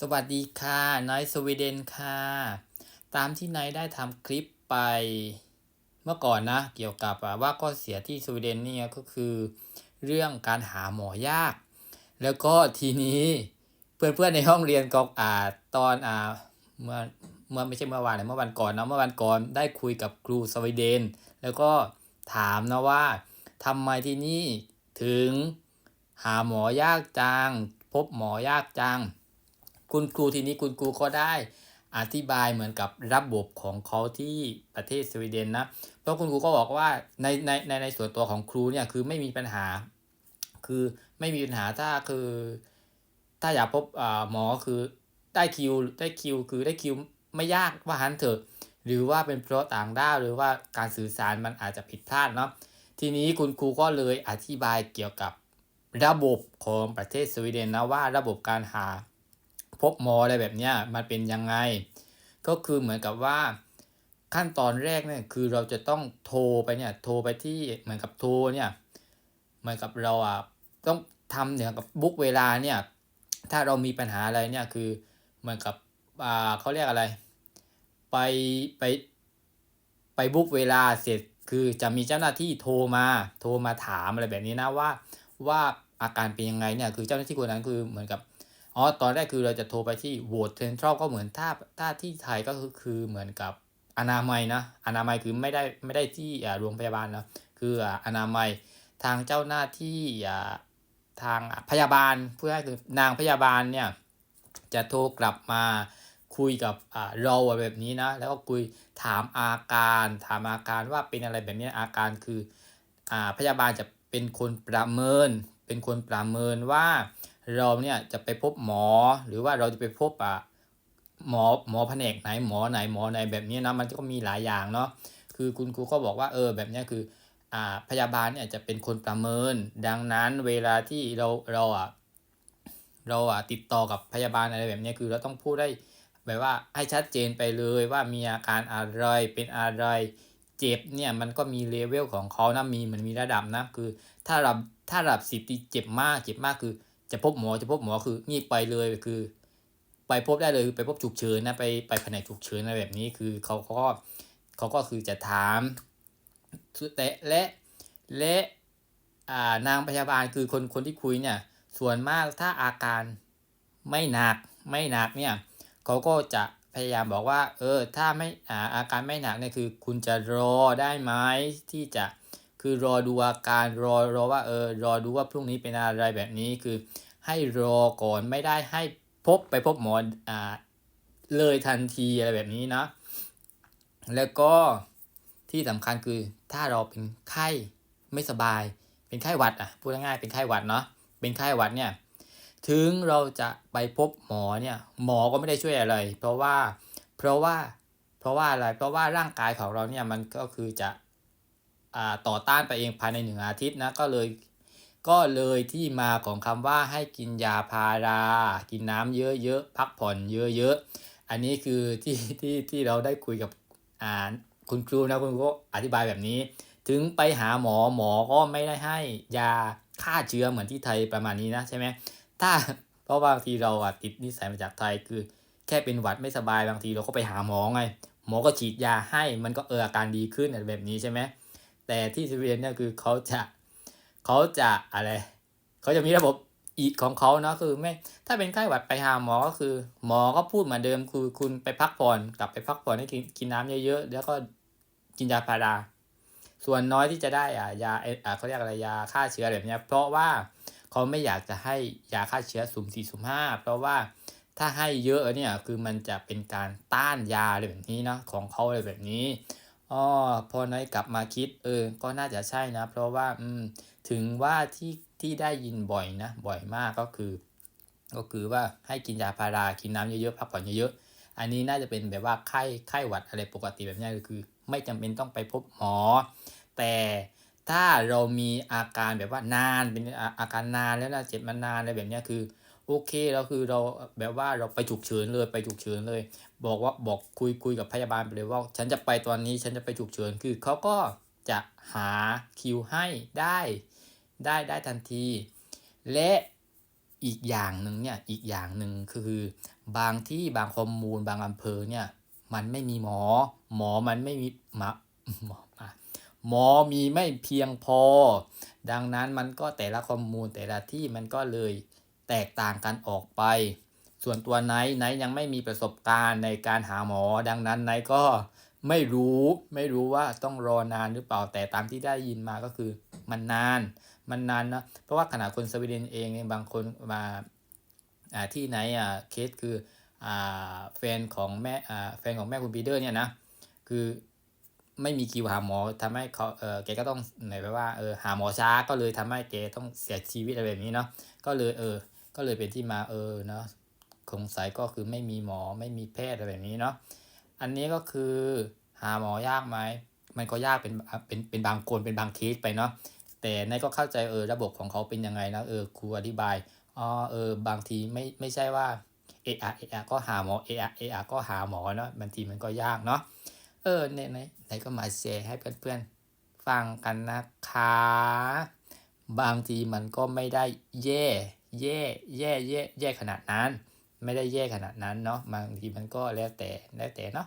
สวัสดีค่ะนอยสวีเดนค่ะ ตามที่นายได้ทำคลิปไปเมื่อก่อนนะ เกี่ยวกับว่าข้อเสียที่สวีเดนเนี่ยก็คือ เรื่องการหาหมอยาก แล้วก็ทีนี้เพื่อนๆในห้องเรียนก็อ่าตอนอ่าเมื่อเมื่อไม่ใช่เมื่อวานเมื่อวันก่อนเนาะเมื่อวันก่อนได้คุยกับครูสวีเดน แล้วก็ถามนะว่าทำไมที่นี่ถึงหาหมอยากจัง พบหมอยากจัง คุณครูทีนี้คุณครูก็ได้อธิบายเหมือนกับระบบของเขาที่ประเทศสวีเดนนะ เพราะคุณครูก็บอกว่าในในในในส่วนตัวของครูเนี่ยคือไม่มีปัญหา คือไม่มีปัญหาถ้าคือ ถ้าอยากพบหมอคือได้คิวได้คิว คือได้คิวไม่ยากว่าหันเถอะ หรือว่าเป็นเพราะต่างด้าวหรือว่าการสื่อสารมันอาจจะผิดพลาดเนาะทีนี้คุณครูก็เลยอธิบายเกี่ยวกับระบบของประเทศสวีเดนนะว่าระบบการหา พบหมออะไรแบบเนี้ยมันเป็นยังไง ก็คือเหมือนกับว่าขั้นตอนแรกเนี่ยคือเราจะต้องโทรไปเนี่ยโทรไปที่เหมือนกับโทรเนี่ยเหมือนกับเราอะต้องทำเนี่ยกับบุ๊กเวลาเนี่ยถ้าเรามีปัญหาอะไรเนี่ยคือเหมือนกับอ่าเขาเรียกอะไร ไปไปไปบุ๊กเวลาเสร็จคือจะมีเจ้าหน้าที่โทรมาโทรมาถามอะไรแบบนี้นะว่าว่าอาการเป็นยังไงเนี่ยคือเจ้าหน้าที่คนนั้นคือเหมือนกับ อ๋อตอนแรกคือเราจะโทรไปที่โหวตเซ็นทรัลก็เหมือนถ้าถ้าที่ไทยก็คือคือเหมือนกับอนามัยนะอนามัยคือไม่ได้ไม่ได้ที่โรงพยาบาลนะคืออนามัยทางเจ้าหน้าที่ทางพยาบาลเพื่อให้คือนางพยาบาลเนี่ยจะโทรกลับมาคุยกับเราแบบนี้นะ แล้วก็คุยถามอาการ ถามอาการว่าเป็นอะไรแบบนี้อาการคืออพยาบาลจะเป็นคนประเมิน เป็นคนประเมินว่า เราเนี่ยจะไปพบหมอหรือว่าเราจะไปพบอะหมอหมอแผนกไหนหมอไหนหมอไหนแบบนี้นะมันก็มีหลายอย่างเนาะคือคุณครูก็บอกว่าเออแบบนี้คืออ่าพยาบาลเนี่ยจะเป็นคนประเมิน ดังนั้นเวลาที่เราเราอะเราอะติดต่อกับพยาบาลอะไรแบบนี้คือเราต้องพูดได้แบบว่าให้ชัดเจนไปเลยว่ามีอาการอะไรเป็นอะไรเจ็บเนี่ยมันก็มีเลเวลของเขานะมีมันมีระดับนะคือถ้าระดับถ้าระดับสิบที่เจ็บมากเจ็บมากคือ จะพบหมอจะพบหมอคืองีบไปเลยคือ ไปพบได้เลยไปพบฉุกเฉินนะไปไปแผนกฉุกเฉินอะไรแบบนี้คือเขาเขาก็เขาก็คือจะถามแต่และและอ่านางพยาบาลคือคนคนที่คุยเนี่ยส่วนมากถ้าอาการไม่หนักไม่หนักเนี่ยเขาก็จะพยายามบอกว่า เออถ้าไม่อาอาการไม่หนักเนี่ยคือ คุณจะรอได้ไหมที่จะ คือรอดูอาการรอรอว่าเออรอดูว่าพรุ่งนี้เป็นอะไรแบบนี้คือ ให้รอก่อนไม่ได้ให้พบไปพบหมออ่าเลยทันทีอะไรแบบนี้นะ แล้วก็ที่สำคัญคือถ้าเราเป็นไข้ไม่สบาย เป็นไข้หวัดอะพูดง่ายๆเป็นไข้หวัดเนาะเป็นไข้หวัดเนี่ยถึงเราจะไปพบหมอเนี่ยหมอก็ไม่ได้ช่วยอะไร เพราะว่าเพราะว่าเพราะว่าอะไรเพราะว่าร่างกายของเราเนี่ยมันก็คือจะ ต่อต้านไปเองภายในหนึ่งอาทิตย์นะก็เลยก็เลยที่มาของคำว่าให้กินยาพารา กินน้ำเยอะๆพักผ่อนเยอะๆอันนี้คือที่ที่ที่เราได้คุยกับอ่าคุณครูนะคุณครูอธิบายแบบนี้ ถึงไปหาหมอหมอก็ไม่ได้ให้ยาฆ่าเชื้อเหมือนที่ไทยประมาณนี้นะใช่ไหมถ้าเพราะบางทีเราอะติดนิสัยมาจากไทยคือ แค่เป็นหวัดไม่สบายบางทีเราก็ไปหาหมอไง หมอก็ฉีดยาให้มันก็เอออาการดีขึ้นอะไรแบบนี้ใช่ไหม แต่ที่สวีเดนเนี่ยคือเขาจะเขาจะอะไรเขาจะมีระบบอีกของเขาเนาะคือไม่ถ้าเป็นไข้หวัดไปหาหมอก็คือ หมอก็พูดเหมือนเดิมคือคุณไปพักผ่อนกลับไปพักผ่อนให้กินกินน้ำเยอะๆแล้วก็กินยาพาราส่วนน้อยที่จะได้อ่ายาอ่าเขาเรียกอะไรยาฆ่าเชื้อแบบนี้เพราะว่าเขาไม่อยากจะให้ยาฆ่าเชื้อสุ่มสี่สุ่มห้าเพราะว่าถ้าให้เยอะเนี่ยคือมันจะเป็นการต้านยาอะไรแบบนี้เนาะของเขาอะไรแบบนี้ อ๋อพอน้อยกลับมาคิด เออ ก็น่าจะใช่นะ เพราะว่าอืมถึงว่าที่ที่ได้ยินบ่อยนะ บ่อยมากก็คือ ก็คือว่าให้กินยาพารากินน้ำเยอะๆพักผ่อนเยอะๆอันนี้น่าจะเป็นแบบว่าไข้ไข้หวัดอะไรปกติแบบนี้ก็คือ ไม่จำเป็นต้องไปพบหมอ แต่ถ้าเรามีอาการแบบว่านานเป็นอาการนานแล้วนะเจ็บมานานอะไรแบบนี้คือ โอเคเราคือเราแบบว่าเราไปฉุกเฉินเลยไปฉุกเฉินเลย บอกว่าบอกคุยคุยกับพยาบาลไปเลยว่า ฉันจะไปตอนนี้ฉันจะไปฉุกเฉินคือเขาก็จะหาคิวให้ได้ได้ได้ทันที และอีกอย่างหนึ่งเนี่ยอีกอย่างหนึ่งคือบางที่บางข้อมูลบางอำเภอเนี่ยมันไม่มีหมอ หมอมันไม่มีหมาหมอมาหมอมีไม่เพียงพอ ดังนั้นมันก็แต่ละข้อมูลแต่ละที่มันก็เลย แตกต่างกันออกไป ส่วนตัวไนท์ไนท์ยังไม่มีประสบการณ์ในการหาหมอ ดังนั้นไนท์ก็ไม่รู้ไม่รู้ว่าต้องรอนานหรือเปล่าแต่ตามที่ได้ยินมาก็คือมันนาน มันนานนะเพราะว่าขณะคนสวีเดนเองบางคนมาที่ไหนอะเคสคืออแฟนของแม่แฟนของแม่คุณปีเตอร์เนี่ยนะคือไม่มีคิวหาหมอทำให้เขาเออแกก็ต้องไหนไปว่าเออหาหมอช้าก็เลยทำให้แกต้องเสียชีวิตอะไรแบบนี้เนาะก็เลยเออ ก็เลยเป็นที่มาเออเนาะสงสัยก็คือไม่มีหมอไม่มีแพทย์อะไรแบบนี้เนาะอันนี้ก็คือหาหมอยากไหมมันก็ยากเป็นเป็นเป็นบางคนเป็นบางเคสไปเนาะแต่นายก็เข้าใจเออระบบของเขาเป็นยังไงนะเออครูอธิบายอ๋อเออบางทีไม่ไม่ใช่ว่าเอะอะเอะอะก็หาหมอเอะอะเอะอะก็หาหมอเนาะบางทีมันก็ยากเนาะเออเนี่ยไหนไหนก็มาแชร์ให้เพื่อนๆฟังกันนะคะ บางทีมันก็ไม่ได้แย่ แย่แย่แย่แย่ขนาดนั้น ไม่ได้แย่ขนาดนั้นเนาะบางทีมันก็แล้วแต่แล้วแต่เนาะ